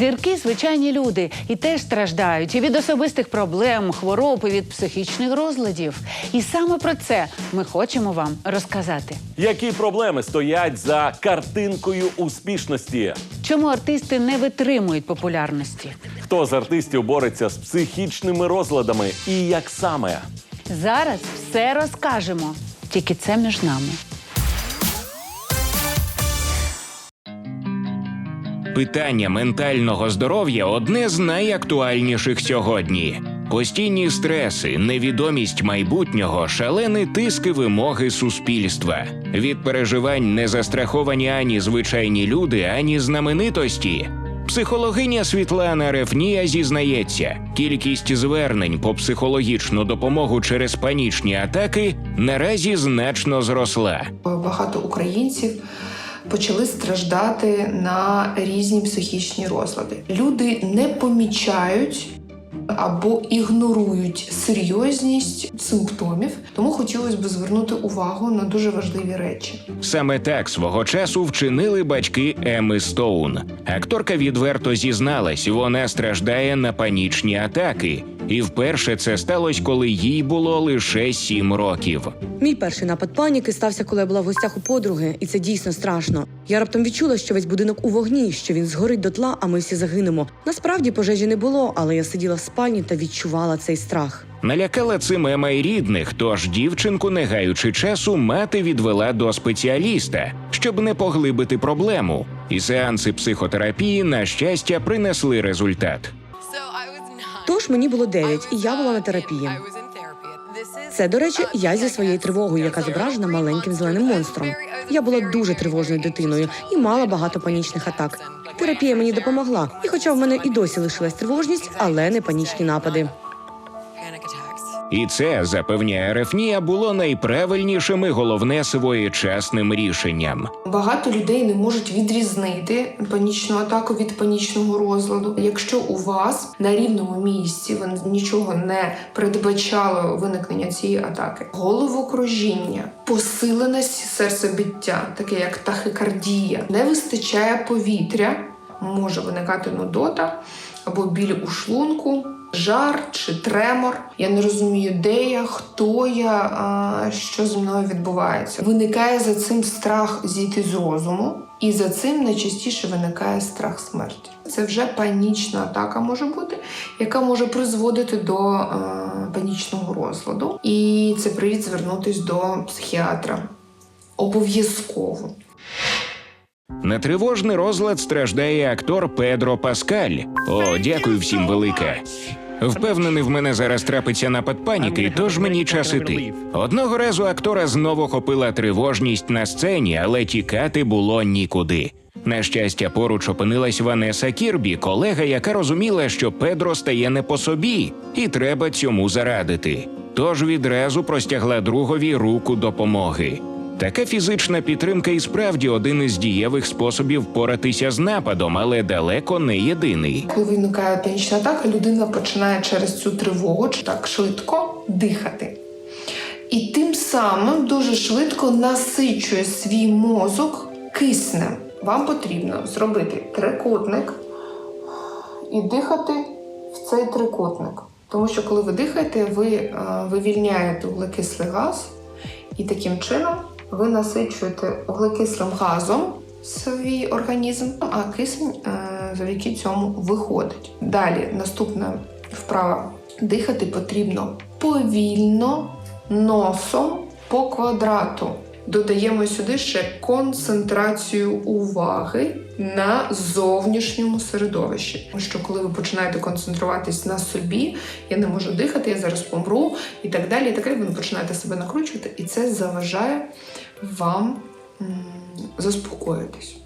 Зірки звичайні люди і теж страждають і від особистих проблем, хвороб, і від психічних розладів. І саме про це ми хочемо вам розказати. Які проблеми стоять за картинкою успішності? Чому артисти не витримують популярності? Хто з артистів бореться з психічними розладами і як саме? Зараз все розкажемо. Тільки це між нами. Питання ментального здоров'я одне з найактуальніших сьогодні. Постійні стреси, невідомість майбутнього, шалений тиск і вимоги суспільства. Від переживань не застраховані ані звичайні люди, ані знаменитості. Психологиня Світлана Рефнія зізнається, кількість звернень по психологічну допомогу через панічні атаки наразі значно зросла. багато українців почали страждати на різні психічні розлади. Люди не помічають або ігнорують серйозність симптомів, тому хотілося б звернути увагу на дуже важливі речі. Саме так свого часу вчинили батьки Еми Стоун. Акторка відверто зізналась, вона страждає на панічні атаки, і вперше це сталося, коли їй було лише сім років. Мій перший напад паніки стався, коли я була в гостях у подруги, і це дійсно страшно. Я раптом відчула, що весь будинок у вогні, що він згорить дотла, а ми всі загинемо. Насправді пожежі не було, але я сиділа в спальні та відчувала цей страх. Налякала цим Ема й рідних, тож дівчинку, не гаючи часу, мати відвела до спеціаліста, щоб не поглибити проблему. І сеанси психотерапії, на щастя, принесли результат. Мені було 9, і я була на терапії. Це, до речі, я зі своєю тривогою, яка зображена маленьким зеленим монстром. Я була дуже тривожною дитиною і мала багато панічних атак. Терапія мені допомогла, і хоча в мене і досі лишилась тривожність, але не панічні напади. І це запевняє Рефнія було найправильнішим і головне своєчасним рішенням. Багато людей не можуть відрізнити панічну атаку від панічного розладу. Якщо у вас на рівному місці ви нічого не передбачало виникнення цієї атаки, головокружіння, посиленість серцебиття, таке як тахикардія, не вистачає повітря, може виникати нудота або біль у шлунку. Жар чи тремор. Я не розумію, де я, хто я, а, що зі мною відбувається. Виникає за цим страх зійти з розуму, і за цим найчастіше виникає страх смерті. Це вже панічна атака може бути, яка може призводити до е, панічного розладу. І це привід звернутися до психіатра. Обов'язково. На тривожний розлад страждає актор Педро Паскаль. О, дякую всім велике. Впевнений, в мене зараз трапиться напад паніки, тож мені час іти. Одного разу актора знову хопила тривожність на сцені, але тікати було нікуди. На щастя, поруч опинилась Ванеса Кірбі, колега, яка розуміла, що Педро стає не по собі, і треба цьому зарадити. Тож відразу простягла другові руку допомоги. Така фізична підтримка і справді один із дієвих способів поратися з нападом, але далеко не єдиний. Коли виникає панічна атака, людина починає через цю тривогу чи так швидко дихати. І тим самим дуже швидко насичує свій мозок киснем. Вам потрібно зробити трикутник і дихати в цей трикутник. Тому що коли ви дихаєте, ви е, вивільняєте вуглекислий газ, і таким чином ви насичуєте углекислим газом свій організм, а кисень е, завдяки цьому виходить. Далі наступна вправа. Дихати потрібно повільно, носом по квадрату. Додаємо сюди ще концентрацію уваги на зовнішньому середовищі. Тому що коли ви починаєте концентруватись на собі, я не можу дихати, я зараз помру і так далі. І так далі, ви починаєте себе накручувати, і це заважає вам заспокоїтись.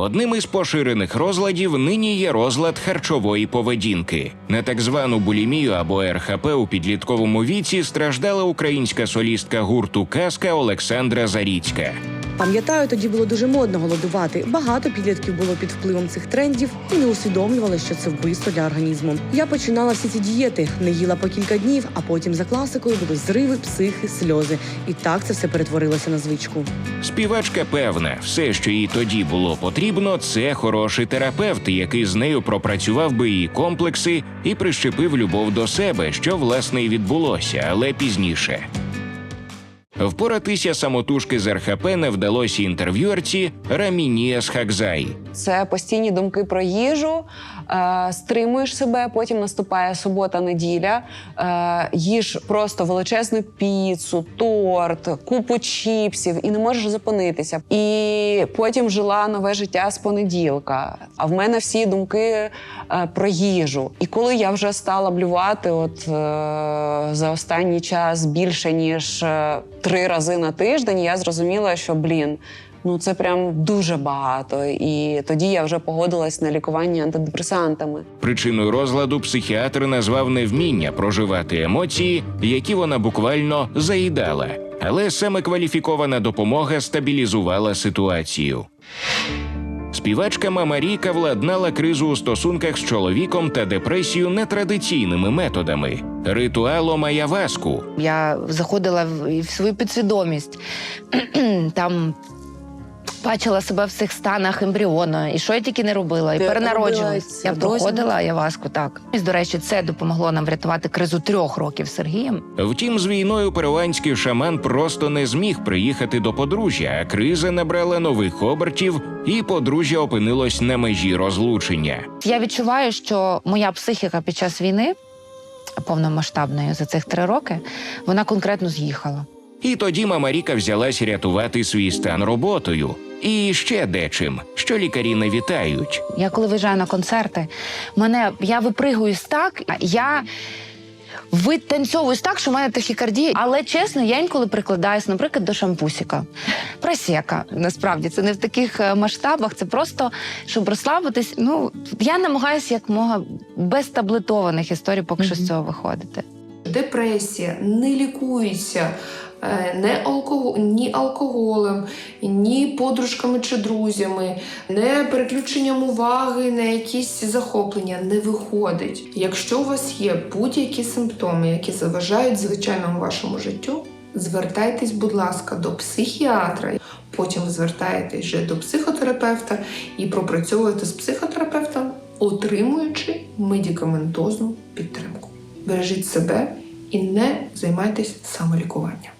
Одним із поширених розладів нині є розлад харчової поведінки. На так звану булімію або РХП у підлітковому віці страждала українська солістка гурту Казка Олександра Заріцька. Пам'ятаю, тоді було дуже модно голодувати. Багато підлітків було під впливом цих трендів і не усвідомлювали, що це вбивство для організму. Я починала всі ці дієти, не їла по кілька днів, а потім за класикою були зриви, психи, сльози. І так це все перетворилося на звичку. Співачка певна, все, що їй тоді було потрібно, це хороший терапевт, який з нею пропрацював би її комплекси і прищепив любов до себе, що власне і відбулося, але пізніше. Впоратися самотужки з РХП не вдалося інтерв'юерці Рамінія Хакзай. Це постійні думки про їжу, стримуєш себе, потім наступає субота-неділя, е, їж просто величезну піцу, торт, купу чіпсів і не можеш зупинитися. І потім жила нове життя з понеділка. А в мене всі думки е, про їжу. І коли я вже стала блювати, от е, за останній час більше ніж е, три рази на тиждень, я зрозуміла, що блін. Ну це прям дуже багато. І тоді я вже погодилась на лікування антидепресантами. Причиною розладу психіатр назвав невміння проживати емоції, які вона буквально заїдала. Але саме кваліфікована допомога стабілізувала ситуацію. Співачка Мама Ріка владнала кризу у стосунках з чоловіком та депресію нетрадиційними методами ритуалом аяваску. Я заходила в, в свою підсвідомість. Там бачила себе в цих станах ембріона, і що я тільки не робила, і перенароджувалась. Я проходила ayahuasку, так. І, до речі, це допомогло нам врятувати кризу трьох років з Сергієм. Втім, з війною перуанський шаман просто не зміг приїхати до подружжя, а криза набрала нових обертів, і подружжя опинилось на межі розлучення. Я відчуваю, що моя психіка під час війни повномасштабної за цих три роки, вона конкретно з'їхала. І тоді мама Ріка взялась рятувати свій стан роботою. І ще дечим, що лікарі не вітають. Я коли виїжджаю на концерти, мене я випригуюсь так, я витанцьовуюсь так, що в мене тахікардія. Але чесно, я інколи прикладаюсь, наприклад, до шампусіка. Просека. Насправді це не в таких е, масштабах, це просто щоб розслабитись. Ну я намагаюся як мога без таблетованих історій поки що з цього виходити. Депресія не лікується не алкого... ні алкоголем, ні подружками чи друзями, не переключенням уваги на якісь захоплення не виходить. Якщо у вас є будь-які симптоми, які заважають звичайному вашому життю, звертайтесь, будь ласка, до психіатра. Потім звертаєтесь вже до психотерапевта і пропрацьовуєте з психотерапевтом, отримуючи медикаментозну підтримку. Бережіть себе і не займайтесь самолікуванням.